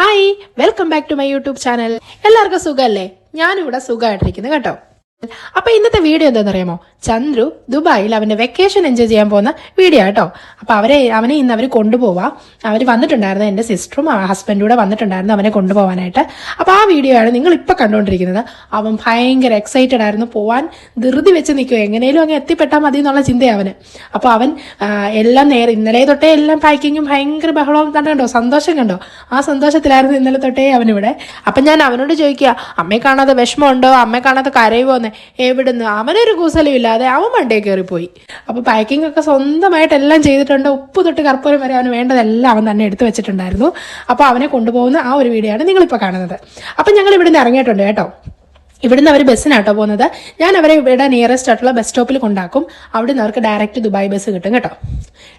Hi welcome back to my YouTube channel എല്ലാവർക്കും സുഖമല്ലേ ഞാനിവിടെ സുഖമായിട്ടിരിക്കുന്നു കേട്ടോ. അപ്പൊ ഇന്നത്തെ വീഡിയോ എന്താണെന്നറിയാമോ? ചന്ദ്രു ദുബായിൽ അവന്റെ വെക്കേഷൻ എൻജോയ് ചെയ്യാൻ പോകുന്ന വീഡിയോ കേട്ടോ അപ്പൊ അവരെ അവനെ ഇന്ന് അവർ കൊണ്ടുപോവാ. അവർ വന്നിട്ടുണ്ടായിരുന്നു എന്റെ സിസ്റ്ററും ഹസ്ബൻഡും കൂടെ വന്നിട്ടുണ്ടായിരുന്നു അവനെ കൊണ്ടുപോകാനായിട്ട് അപ്പൊ ആ വീഡിയോ ആണ് നിങ്ങൾ ഇപ്പൊ കണ്ടുകൊണ്ടിരിക്കുന്നത് അവൻ ഭയങ്കര എക്സൈറ്റഡ് ആയിരുന്നു. പോവാൻ ധൃതി വെച്ച് നിൽക്കുക എങ്ങനെയും അങ്ങ് എത്തിപ്പെട്ടാൽ മതി എന്നുള്ള ചിന്തയാണ് അവന്. അപ്പൊ അവൻ എല്ലാം നേരെ ഇന്നലെ തൊട്ടേ എല്ലാം പാക്കിങ്ങും ഭയങ്കര ബഹളവും കണ്ടോ? സന്തോഷം കണ്ടോ? ആ സന്തോഷത്തിലായിരുന്നു ഇന്നലെ തൊട്ടേ അവനിവിടെ. അപ്പൊ ഞാൻ അവനോട് ചോദിക്കുക അമ്മയെ കാണാതെ വിഷമമുണ്ടോ? അമ്മയെ കാണാതെ കരയുമോന്ന് എവിടുന്ന്? അവനൊരു കൂസലും ഇല്ലാതെ അവൻ വണ്ടിയെ കയറിപ്പോയി. അപ്പോൾ പാക്കിംഗ് ഒക്കെ സ്വന്തമായിട്ട് എല്ലാം ചെയ്തിട്ടുണ്ട്. ഉപ്പ് തൊട്ട് കർപ്പൂരം വരെ അവന് വേണ്ടതെല്ലാം അവൻ തന്നെ എടുത്തു വെച്ചിട്ടുണ്ടായിരുന്നു. അപ്പോൾ അവനെ കൊണ്ടുപോകുന്ന ആ ഒരു വീഡിയോ ആണ് നിങ്ങളിപ്പോൾ കാണുന്നത്. അപ്പൊ ഞങ്ങൾ ഇവിടുന്ന് ഇറങ്ങിയിട്ടുണ്ട് കേട്ടോ. ഇവിടുന്ന് അവർ ബസ്സിനാട്ടോ പോകുന്നത്. ഞാൻ അവരെ ഇവിടെ നിയറസ്റ്റ് ആയിട്ടുള്ള ബസ് സ്റ്റോപ്പിൽ കൊണ്ടാക്കും. അവിടുന്ന് അവർക്ക് ഡയറക്റ്റ് ദുബായ് ബസ് കിട്ടും കേട്ടോ.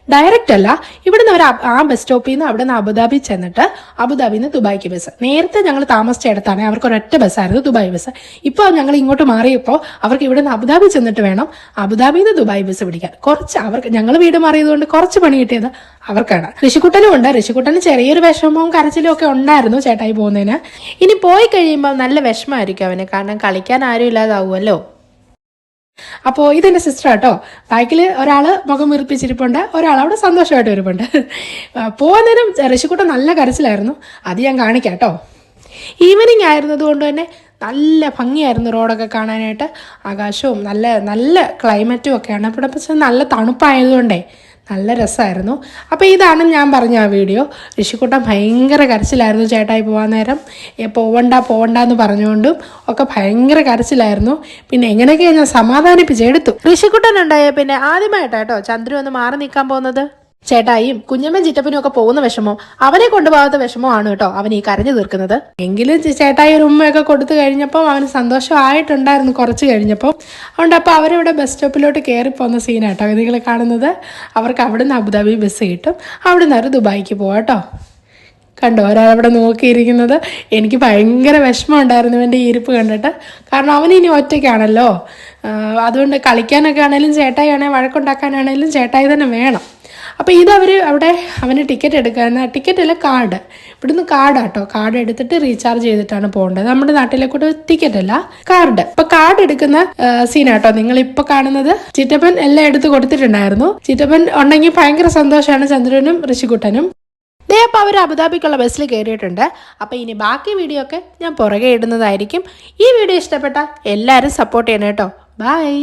ഡയറക്റ്റ് അല്ല ഇവിടുന്ന് അവർ ആ ബസ് സ്റ്റോപ്പിൽ നിന്ന് അവിടെ നിന്ന് അബുദാബി ചെന്നിട്ട് അബുദാബിയിൽ നിന്ന് ദുബായ്ക്ക് ബസ് നേരത്തെ ഞങ്ങൾ താമസിച്ചിടത്താണ് അവർക്ക് ഒരൊറ്റ ബസ്സായിരുന്നു ദുബായ് ബസ് ഇപ്പോൾ ഞങ്ങൾ ഇങ്ങോട്ട് മാറിയപ്പോൾ അവർക്ക് ഇവിടുന്ന് അബുദാബി ചെന്നിട്ട് വേണം അബുദാബിയിൽ നിന്ന് ദുബായ് ബസ് പിടിക്കാൻ. കുറച്ച് അവർക്ക് ഞങ്ങൾ വീട് മാറിയതുകൊണ്ട് കുറച്ച് പണി കിട്ടിയത് അവർക്കാണ്. ഋഷിക്കുട്ടനും ഉണ്ട് ഋഷിക്കുട്ടന് ചെറിയൊരു വിഷമവും കരച്ചിലും ഒക്കെ ഉണ്ടായിരുന്നു ചേട്ടായി പോകുന്നതിന്. ഇനി പോയി കഴിയുമ്പോൾ നല്ല വിഷമമായിരിക്കും അവന് കാരണം കളിക്കാൻ ആരും ഇല്ലാതാവുമല്ലോ. അപ്പോൾ ഇതെന്റെ സിസ്റ്റർ കേട്ടോ ബാക്കിൽ ഒരാൾ മുഖം വീർപ്പിച്ചിരിപ്പുണ്ട് ഒരാൾ അവിടെ സന്തോഷമായിട്ട് വരുന്നുണ്ട് പോകുന്നതിനും നേരം ഋഷിക്കുട്ടൻ നല്ല കരച്ചിലായിരുന്നു. അത് ഞാൻ കാണിക്കാം കേട്ടോ ഈവനിങ് ആയിരുന്നത് കൊണ്ട് തന്നെ നല്ല ഭംഗിയായിരുന്നു റോഡൊക്കെ കാണാനായിട്ട്. ആകാശവും നല്ല നല്ല ക്ലൈമറ്റും ഒക്കെയാണ്. അപ്പോൾ പക്ഷെ നല്ല തണുപ്പായതുകൊണ്ടേ നല്ല രസമായിരുന്നു. അപ്പോൾ ഇതാണ് ഞാൻ പറഞ്ഞ ആ വീഡിയോ. ഋഷിക്കുട്ടൻ ഭയങ്കര കരച്ചിലായിരുന്നു ചേട്ടായി പോകാൻ നേരം. പോവണ്ട പോവണ്ട എന്ന് പറഞ്ഞുകൊണ്ടും ഒക്കെ ഭയങ്കര കരച്ചിലായിരുന്നു. പിന്നെ എങ്ങനെയൊക്കെയാണ് ഞാൻ സമാധാനിപ്പിച്ചെടുത്തു ഋഷിക്കുട്ടൻ ഉണ്ടായ പിന്നെ ആദ്യമായിട്ടാട്ടോ ചന്ദ്രു ഒന്ന് മാറി നിൽക്കാൻ പോകുന്നത്. ചേട്ടായിയും കുഞ്ഞമ്മൻ ചിറ്റപ്പനും ഒക്കെ പോകുന്ന വിഷമം അവനെ കൊണ്ടുപോകാത്ത വിഷമമാണ് കേട്ടോ അവൻ ഈ കരഞ്ഞു തീർക്കുന്നത്. എങ്കിലും ചേട്ടായി ഒരു ഉമ്മയൊക്കെ കൊടുത്തു കഴിഞ്ഞപ്പോൾ അവന് സന്തോഷമായിട്ടുണ്ടായിരുന്നു കുറച്ച് കഴിഞ്ഞപ്പോൾ അതുകൊണ്ട് അപ്പോൾ അവരിവിടെ ബസ് സ്റ്റോപ്പിലോട്ട് കയറി പോകുന്ന സീനാട്ടോ നിങ്ങൾ കാണുന്നത്. അവർക്ക് അവിടെ അവിടുന്ന് അബുദാബി ബസ് കിട്ടും. അവിടുന്ന് അവർ ദുബായിക്ക് പോകാട്ടോ കണ്ടു ഒരാളവിടെ നോക്കിയിരിക്കുന്നത്. എനിക്ക് ഭയങ്കര വിഷമം ഉണ്ടായിരുന്നു എന്റെ ഇരിപ്പ് കണ്ടിട്ട്. കാരണം അവൻ ഇനി ഒറ്റയ്ക്കാണല്ലോ. അതുകൊണ്ട് കളിക്കാനൊക്കെ ആണെങ്കിലും ചേട്ടായി ആണെങ്കിൽ വഴക്കുണ്ടാക്കാനാണെങ്കിലും ചേട്ടായി തന്നെ വേണം. അപ്പോൾ ഇതവർ അവിടെ അവന് ടിക്കറ്റ് എടുക്കാൻ ടിക്കറ്റ് അല്ല കാർഡ് ഇവിടുന്ന് കാർഡാട്ടോ കാർഡ് എടുത്തിട്ട് റീചാർജ് ചെയ്തിട്ടാണ് പോകേണ്ടത്. നമ്മുടെ നാട്ടിലെ കൂടെ ടിക്കറ്റ് അല്ല കാർഡ് ഇപ്പൊ കാർഡ് എടുക്കുന്ന സീനാട്ടോ നിങ്ങൾ ഇപ്പൊ കാണുന്നത്. ചിറ്റപ്പൻ എല്ലാം എടുത്ത് കൊടുത്തിട്ടുണ്ടായിരുന്നു. ചിറ്റപ്പൻ ഉണ്ടെങ്കിൽ ഭയങ്കര സന്തോഷമാണ് ചന്ദ്രനും ഋഷികുട്ടനും. ദേ അപ്പോൾ അവർ അബുദാബിക്കുള്ള ബസ്സിൽ കയറിയിട്ടുണ്ട്. അപ്പോൾ ഇനി ബാക്കി വീഡിയോ ഒക്കെ ഞാൻ പുറകെ ഇടുന്നതായിരിക്കും. ഈ വീഡിയോ ഇഷ്ടപ്പെട്ട എല്ലാവരും സപ്പോർട്ട് ചെയ്യണം കേട്ടോ. ബൈ